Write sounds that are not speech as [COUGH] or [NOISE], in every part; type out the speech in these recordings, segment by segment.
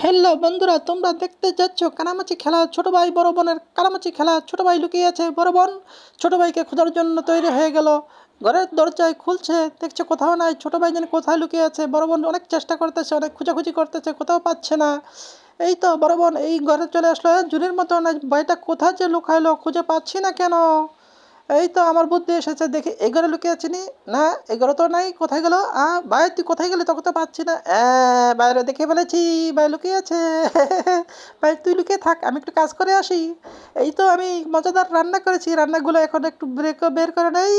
Hello বন্ধুরা তোমরা দেখতে যাচ্ছ কানামাছি খেলা ছোট ভাই বড় বোনের কানামাছি খেলা ছোট ভাই লুকিয়ে আছে বড় বোন ছোট ভাইকে খোঁজার জন্য তৈরি হয়ে গেল। ঘরের দরজায় খুলছে দেখছে কোথাও নাই ছোট ভাই যেন কোথায় লুকিয়ে আছে বড় বোন অনেক চেষ্টা করতেছে অনেক খোঁজাখুঁজি করতেছে কোথাও পাচ্ছে না। এই তো বড় বোন এই ঘরে চলে আসলো এ, জুনির মতো না ভাইটা কোথায় যে লুকাইলো খুঁজে পাচ্ছি না কেন? এই তো আমার বুদ্ধি এসেছে, দেখি এই ঘরে লুকিয়ে আছি নি? ঘরে তো নাই, কোথায় গেল? আ, ভাই, তুই কোথায় গেলি? তোকে তো পাচ্ছি না। বাইরে দেখে ফেলেছি, ভাই লুকিয়ে আছে। [LAUGHS] ভাই, তুই লুকিয়ে থাক, আমি একটু কাজ করে আসি। এই তো আমি মজাদার রান্না করেছি, রান্নাগুলো এখন একটু ব্রেক বের করে নেই।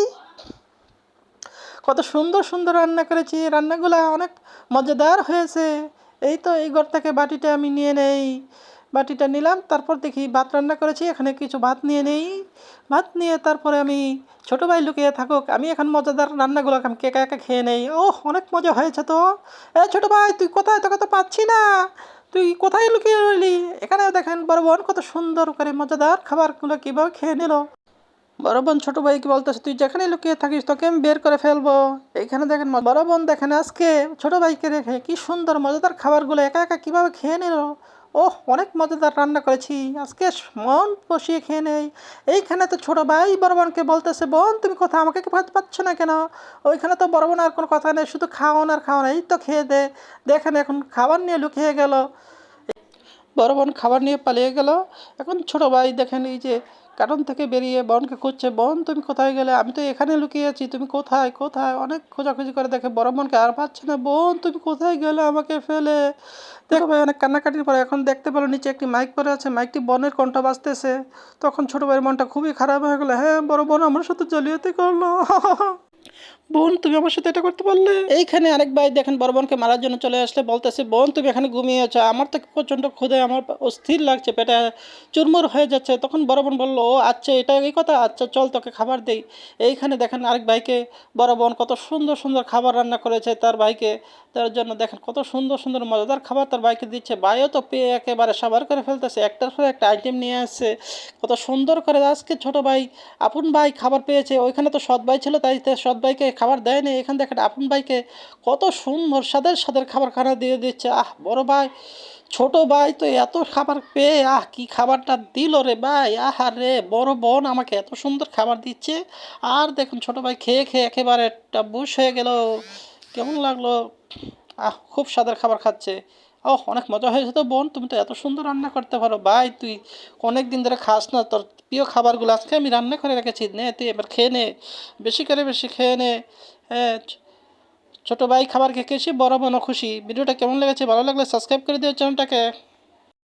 কত সুন্দর সুন্দর রান্না করেছি, রান্নাগুলো অনেক মজাদার হয়েছে। এই তো এই ঘর থেকে বাটিটা আমি নিয়ে নেই। বাটিটা নিলাম, তারপর দেখি ভাত রান্না করেছি, এখানে কিছু ভাত নিয়ে নেই। ভাত নিয়ে তারপরে আমি ছোটো ভাই লুকিয়ে থাকুক, আমি এখন মজাদার রান্নাগুলো আমি একা একা খেয়ে নেই। ও অনেক মজা হয়েছে তো। এ, ছোটো ভাই, তুই কোথায়? তোকে তো পাচ্ছি না। তুই কোথায় লুকিয়ে রইলি? এখানে দেখেন, বড় বোন কত সুন্দর করে মজাদার খাবারগুলো কীভাবে খেয়ে নিল। বড় বোন, ছোটো ভাইকে বলতেছে, তুই যেখানে লুকিয়ে থাকিস, তোকে আমি বের করে ফেলব। এখানে দেখেন বড় বোন দেখেন, আজকে ছোটো ভাইকে রেখে কি সুন্দর, মজাদার খাবারগুলো একা একা কীভাবে খেয়ে নিল। ওহ, অনেক মজাদার রান্না করেছি। আজকে মন বসিয়ে খেয়ে নেই। এইখানে তো ছোটো ভাই বড় বোনকে বলতেছে, বোন, তুমি কোথাও আমাকে ভাত পাচ্ছ না কেন? ওইখানে তো বড় বোন আর কোনো কথা নেই, শুধু খাওয়ান আর খাওয়ান এই তো খেয়ে দে। দেখেন এখন খাবার নিয়ে লুকিয়ে গেল। বড় বোন খাবার নিয়ে পালিয়ে গেল। এখন ছোট ভাই দেখেন এই যে কারণ থেকে বেরিয়ে বনকে খুঁজছে, বন, তুমি কোথায় গেলে? আমি তো এখানে লুকিয়ে আছি, তুমি কোথায় কোথায়? অনেক খোঁজাখুঁজি করে দেখে বড় বোনকে আর পাচ্ছে না, বোন, তুমি কোথায় গেলে আমাকে ফেলে? দেখো ভাই, অনেক কান্নাকাটির পরে এখন দেখতে পেল নিচে একটি মাইক পরে আছে, মাইকটি বনের কণ্ঠ বাজতেছে। তখন ছোটো ভাইয়ের মনটা খুবই খারাপ হয়ে গেলো হ্যাঁ বড় বোন, আমার সাথে জালিয়াতি করল বোন, তুমি আমার সাথে এটা করতে পারলে? এইখানে আরেক ভাই দেখেন, বড় বোনকে মারার জন্য চলে আসলে বলতেছে, বোন, তুমি এখানে ঘুমিয়ে আছো। আমার তো প্রচণ্ড ক্ষুদে আমার অস্থির লাগছে, পেটে চুরমুর হয়ে যাচ্ছে। তখন বড় বোন বলল, ও আচ্ছা এটা এই কথা? আচ্ছা চল তোকে খাবার দেই। এইখানে দেখেন আরেক ভাইকে, বড় বোন কত সুন্দর সুন্দর খাবার রান্না করেছে তার ভাইকে। তার জন্য দেখেন কত সুন্দর সুন্দর, মজাদার খাবার তার ভাইকে দিচ্ছে। ভাইও তো পেয়ে একেবারে সাবার করে ফেলতেছে। একটার পর একটা আইটেম নিয়ে আসছে। কত সুন্দর করে আজকে ছোট ভাই, আপন ভাই খাবার পেয়েছে। ওইখানে তো সৎ ভাই ছিল, তাই সৎ ভাইকে খাবার দেয়নি। এখান থেকে একটা আপন ভাইকে কত সুন্দর স্বাদের সাদের খাবার খানা দিয়ে দিচ্ছে। আহ, বড় ভাই, ছোট ভাই তো এত খাবার পেয়ে, আহ, কি খাবারটা দিল রে ভাই? আহ রে বড় বোন আমাকে এত সুন্দর খাবার দিচ্ছে। আর দেখুন, ছোট ভাই খেয়ে খেয়ে একেবারে একটা বুশ হয়ে গেল। কেমন লাগল? আহ, খুব সাদের খাবার খাচ্ছে। ও অনেক মজা হয়েছে তো বোন, তুমি তো এত সুন্দর রান্না করতে পারো। ভাই, তুই অনেক দিন ধরে খাস না, তোর প্রিয় খাবারগুলো আজকে আমি রান্না করে রেখেছি। নে, তুই এবার খেয়ে নে, বেশি করে বেশি খেয়ে নে। হ্যাঁ ছোটো ভাই খাবার খেয়ে খেয়েছি, বড় বোনও খুশি। ভিডিওটা কেমন লেগেছে, ভালো লাগলে সাবস্ক্রাইব করে দিও চ্যানেলটাকে।